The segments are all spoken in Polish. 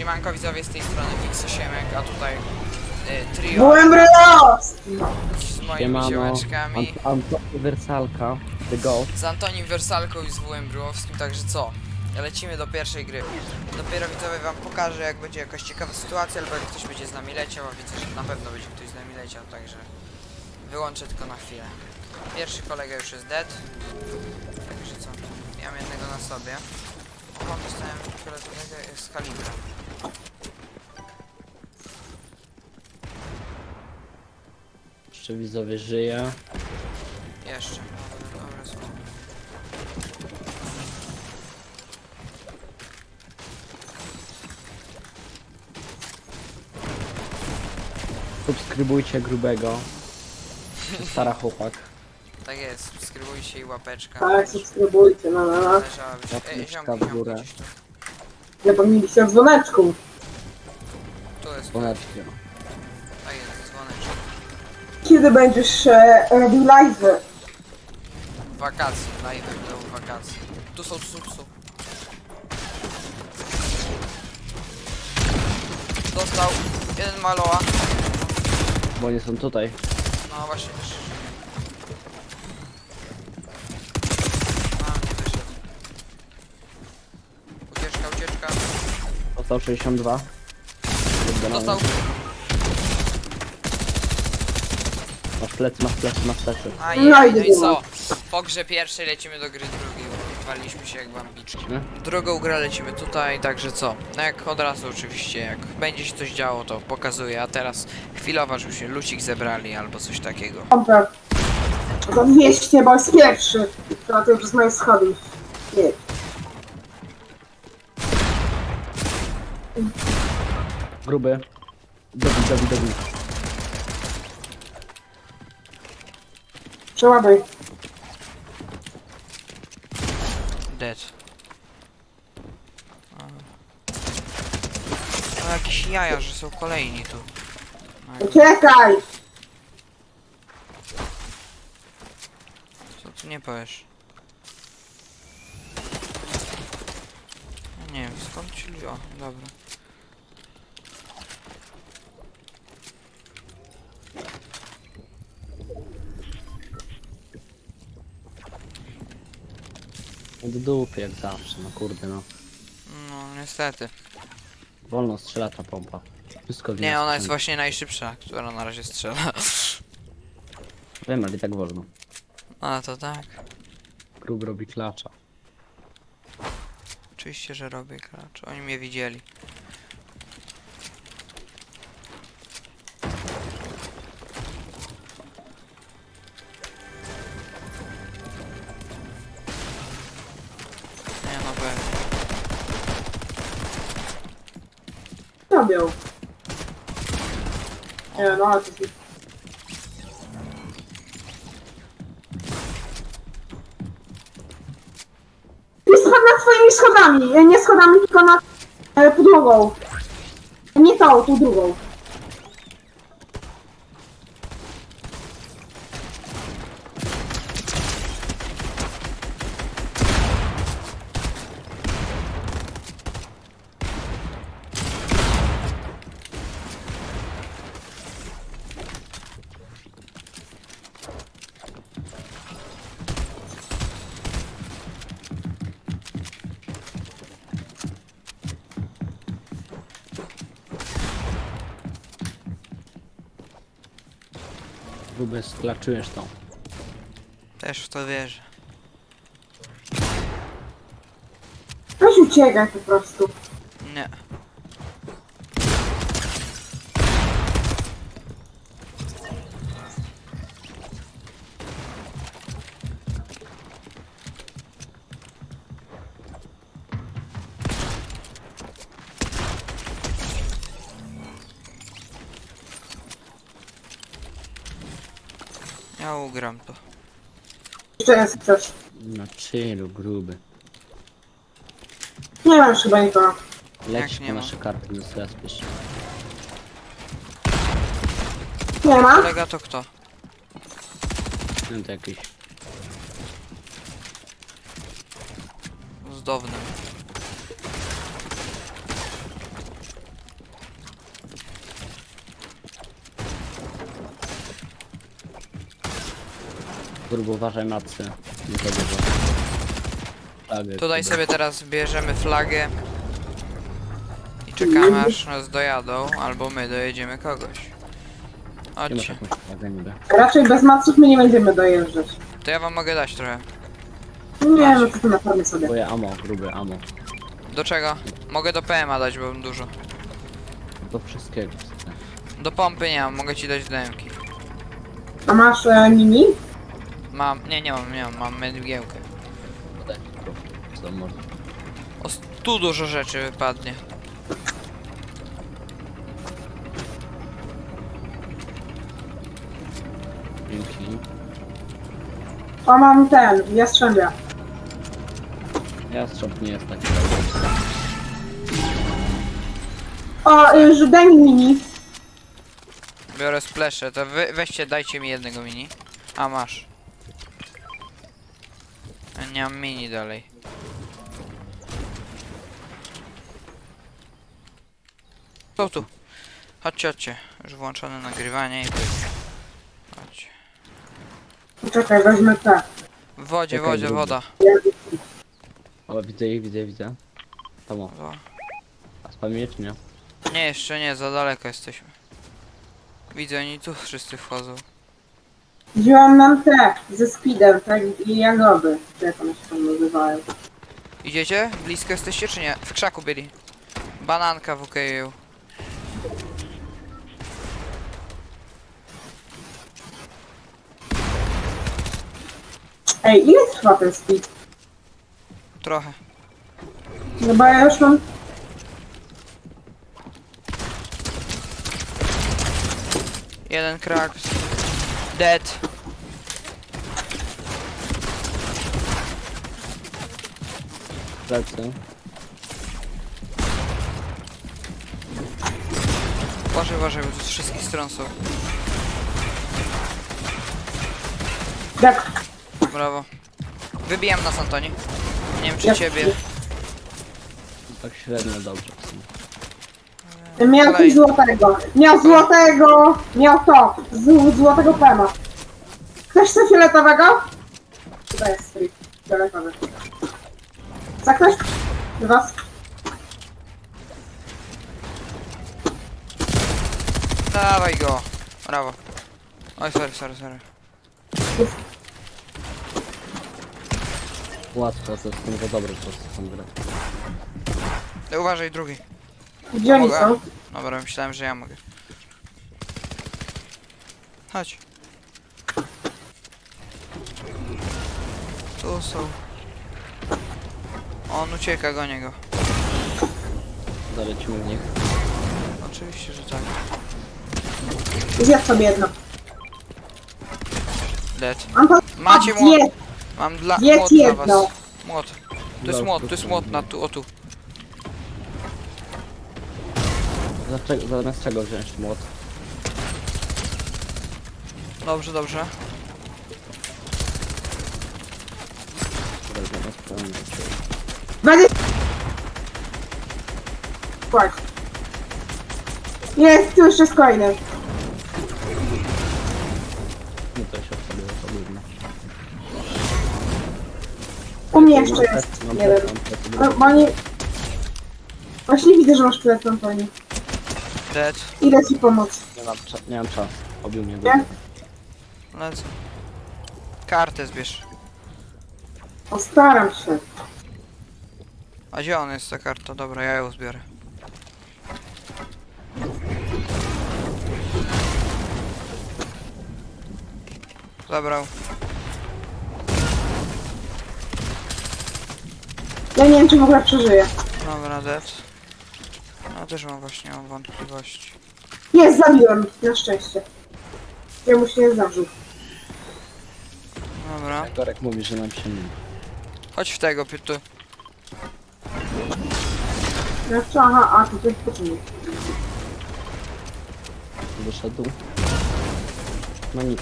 Siemanko widzowie z tej strony Mixosiemek, a tutaj y, trio Byłem z moimi Siemano, ziomeczkami, Ant Antoni Wersalka, The Ghost. z Antonim Wersalką i z WM Bryłowskim, także co? Lecimy do pierwszej gry. Dopiero widzowie wam pokażę jak będzie jakaś ciekawa sytuacja, albo jak ktoś będzie z nami leciał, a widzę, że na pewno będzie ktoś z nami leciał, także wyłączę tylko na chwilę. Pierwszy kolega już jest dead, także co? Ja mam jednego na sobie. O, mam dostałem fioletowego z kalibra. Jeszcze widzowie żyje. Jeszcze. Dobra, dobra, słowo. Subskrybujcie grubego. Stara chłopak. Tak jest, subskrybujcie i łapeczka. Tak, subskrybujcie, no, no, no. Leżała być. Ej, Łapeczka ziomki, w ziomki górę. gdzieś tu. Zapomnieliście o dzwoneczku. Tu jest, Słoneczki. tak jest, dzwoneczek. Kiedy będziesz e, robił live'y? Wakacje, live do wakacji. Tu są, tu są, tu są. Dostał. Jeden maloa. Bo oni są tutaj. No właśnie też. A, nie wyszedł. Ucieczka. Dostał 62. Kurde, no. Dostał. Masz plecy, masz plecy, masz plecy. A No no i nie co? Po grze pierwszej lecimy do gry drugiej. Waliśmy się jak bambiczki. Drugą grę lecimy tutaj, także co? No jak od razu oczywiście, jak będzie się coś działo, to pokazuję, a teraz chwilowa, żeby się lucik zebrali albo coś takiego. Dobra. To 200, bo jest pierwszy. To już z mojej schody. Nie. Gruby. Dobi, dobi, dobi. Przeładuj. Dead. A. No jakieś jaja, że są kolejni tu. Uciekaj! co tu nie powiesz? Nie wiem, skąd ci... O, dobra. Od dupy jak zawsze, no kurde no. No, niestety. Wolno strzela ta pompa. Wszystko wina Nie, ona jest sprzętu. właśnie najszybsza, która na razie strzela. Wiem, ale i tak wolno. A, to tak. Grub robi klacza. Oczywiście, że robię klacz. Oni mnie widzieli. Robią. Nie no, ale to jest... Jest schod nad twoimi schodami. Nie schodami, tylko nad e, podłogą. Nie tą, tą drugą. Gruby sklaczujesz tą. Też w to wierzę. Weź uciekaj po prostu. Ja ugram to. Jeszcze jest coś. Na chillu, gruby. Nie mam już chyba nikogo. Lecisz nie po ma? nasze karty, nie zrespisz. Nie ma? Kolega to kto? Wiem, to jakiś... Z Turbo uważaj matcy. Nie to dużo. Flagę, Tutaj sobie teraz bierzemy flagę i czekamy aż nas dojadą, albo my dojedziemy kogoś. Nie masz Chodźcie. jakąś flagę niby. Raczej bez maców my nie będziemy dojeżdżać. To ja wam mogę dać trochę. Nie, no to na farmie sobie. Twoje amo, grube amo. Do czego? Mogę do PMA dać, bo mam dużo. Do wszystkiego. Do pompy nie mam, mogę ci dać dęki. A masz e, mini? Mam, nie, nie mam, nie mam, mam mgiełkę. Podaj mi to. Co może. O, tu dużo rzeczy wypadnie. Dzięki. O, mam ten, jastrzębia. Jastrząb nie jest taki dobry. O, że daj mi mini. Biorę splesze, to wy, weźcie, dajcie mi jednego mini. A, masz. Nie mam mini dalej. Tu, tu. Chodźcie, chodźcie. Już włączone nagrywanie i pyk. Chodźcie. Czekaj, weźmy te. W wodzie, Czekaj, wodzie, drugi. woda. O, widzę ich, widzę, widzę. Tam o. O. A spamię czy nie? Nie, jeszcze nie, za daleko jesteśmy. Widzę, oni tu wszyscy wchodzą. Wziąłem nam te ze speedem, tak? I jagody. Czy jak one się tam nazywają? Idziecie? Blisko jesteście czy nie? W krzaku byli. Bananka w UKU. Ej, ile trwa ten speed? Trochę. No bo ja już mam... Jeden krak. Dead. Lecę. Uważaj, uważaj, bo tu z wszystkich stron są. Tak, Brawo. Wybijam nas, Antoni. Nie wiem, czy Ja- ciebie. Tak średnio dobrze w sumie. Miał coś złotego. Miał złotego! Miał to! Z, złotego pema. Ktoś chce fioletowego? Tutaj jest street. Fioletowy. Za ktoś? Dwa. Dawaj go. Brawo. Oj, sorry, sorry, sorry. Łatwo, to jest że dobry po prostu tą grę. Uważaj, drugi. Gdzie oni Mogę. są? Dobra, myślałem, że ja mogę. Chodź. Tu są. On ucieka, go. Zalecimy w nich. Oczywiście, że tak. Zjedz sobie jedno. Dead. Mam. Macie młot. Mam dla młot dla was. jedno. Młot. To jest młot, to jest młot na tu, o tu. Dlaczego, zamiast czego wziąć młot? Dobrze, dobrze. Dobra, zamiast pełny. Będzie... Płać. Jest, tu jeszcze z coinem. No to się sobie podobno. U mnie jeszcze jest. Mam Nie wiem. plecy, mam plecy, No, bo oni... Właśnie widzę, że masz tyle Antoni. Dead. Idę ci pomóc. Nie mam, cza- nie mam czasu. Obił mnie Nie? Lecę. Kartę zbierz. Postaram się. A gdzie on jest ta karta? Dobra, ja ją zbiorę. Zabrał. Ja nie wiem, czy w ogóle przeżyję. Dobra, dead. No też mam właśnie wątpliwości. Jest, zabiłem. Na szczęście. Ja mu się nie zdarzył. Dobra. Gorek mówi, że nam się nie. Chodź w tego, pytu. Jeszcze, aha, a, to jest poczynek. Wyszedł. No nic.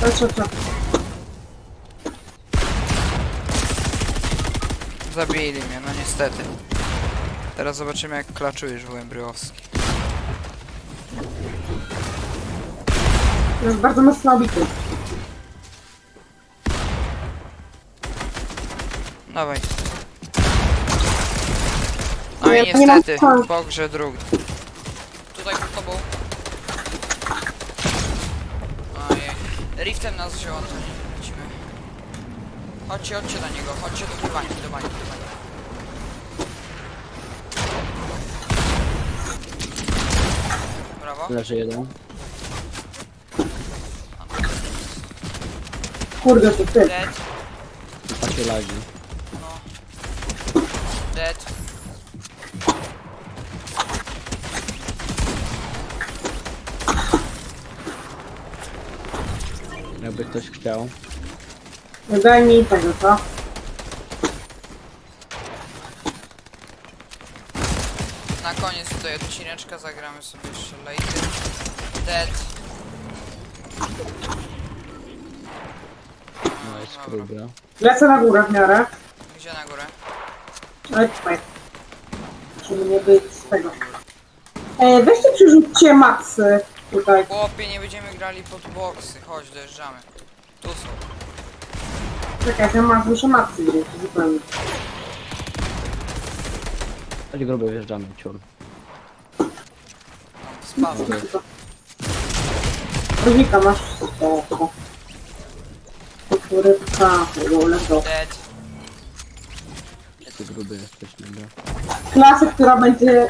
To co, co? Zabili mnie, no niestety. Teraz zobaczymy jak klaczujesz w Embryowski. Jest bardzo mocno obity. Dawaj. No Nie, i nie niestety, szans. pogrze drugi. Tutaj pod tobą. Ojej. Riftem nas wziął, Antoni. Lecimy. Chodźcie, chodźcie do niego, chodźcie do bani, do bani. Brawo. Leży jeden. Kurde, to ty. Dead. Takie lagi. No. Dead. Jakby ktoś chciał. Daj mi tego, co? Koniec tutaj odcineczka zagramy sobie jeszcze. Dead. No jest Dobra. próbę. Lecę na górę w miarę. Gdzie na górę? Ale tutaj. Żeby nie być z tego. E, weźcie przerzućcie maksy tutaj. Chłopie, nie będziemy grali pod boksy. Chodź, dojeżdżamy. Tu są. Czekaj, ja mam muszę maksy wziąć zupełnie. Chodź gruby wjeżdżamy, ciur. Spadł. Rubika masz. O, o. Kurywka, go. Dead. Ty gruby jesteś, dobra. Klasy, która będzie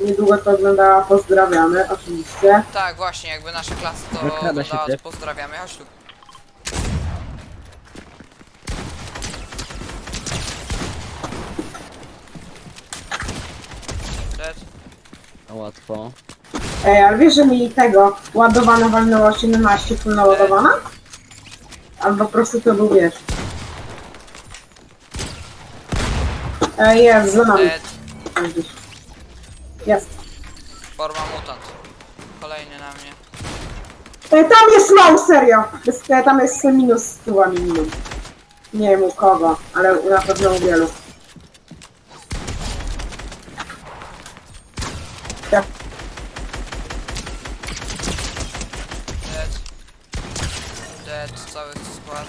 niedługo to oglądała, pozdrawiamy oczywiście. Tak, właśnie, jakby nasze klasy to Wykrada się oglądała, to pozdrawiamy. Chodź tu. Dead. A łatwo. Ej, ale wiesz, że mi tego ładowane walnęło 17 full naładowana? Albo po prostu to był wiesz. Ej, jest, za nami. Dead. Gdzieś. Jest. Forma mutant. Kolejny na mnie. Ej, tam jest low, serio. Bez, e, tam jest minus z tyłami minimum. Nie wiem u kogo, ale na pewno u wielu. Tak. Dead. Cały skład.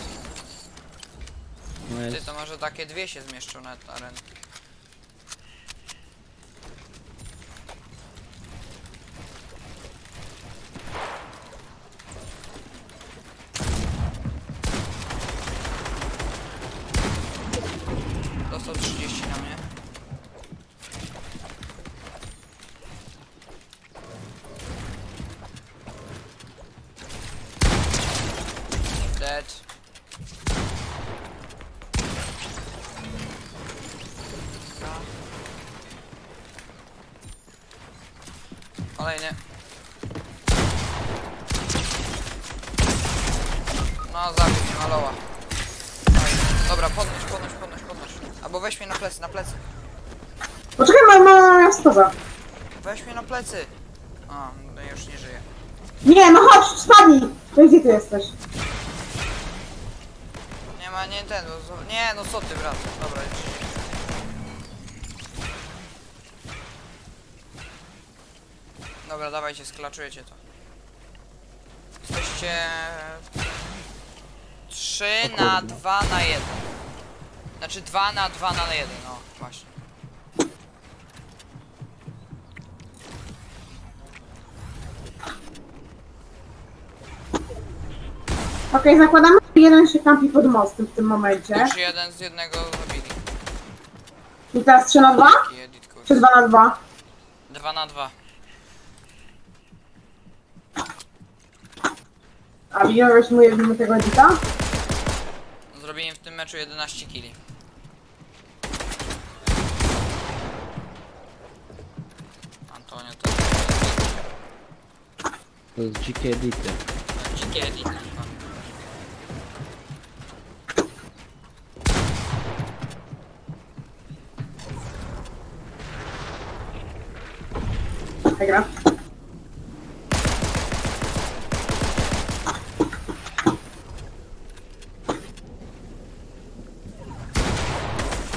No Ty, jest. to może takie dwie się zmieszczą na arenę. Dostał 30 na mnie. Dead. Kolejny. No, zabił mnie maloła. Dobra, podnoś, podnoś, podnoś, podnoś. Albo weź mnie na plecy, na plecy. Poczekaj, mam ma spoza. Weź mnie na plecy. A, no już nie żyje. Nie, no chodź, spadnij. To gdzie ty jesteś? Nie ten, zo- nie, no co ty, brat. Dobra, już żyje. Dobra, dawajcie, sklaczujecie to. Jesteście... 3 na 2 na 1. Znaczy 2 na 2 na 1, no właśnie. Okej, zakładamy, jeden się kampi pod mostem w tym momencie. Już jeden z jednego zabili. I teraz 3 na 2? Taki edit, Czy kurwa. 2 na 2? 2 na 2. A widziałeś mu tego edita? Zrobiłem w tym meczu 11 killi. Antonio to To jest dzikie edity. dzikie edity. Tak gra.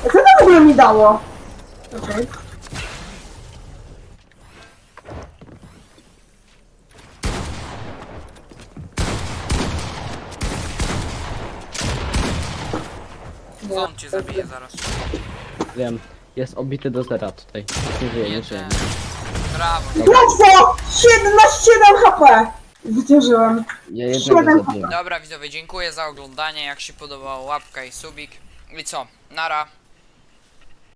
Co to w ogóle mi dało? Okej. Co on cię zabije zaraz? Wiem. Jest obity do zera tutaj. Nie żyje, nie żyje. Brawo. Łatwo! 7 na 7 HP! Zwyciężyłem. Ja jednego Siedem zabiłem. Dobra widzowie, dziękuję za oglądanie. Jak się podobało, łapka i subik. I co? Nara.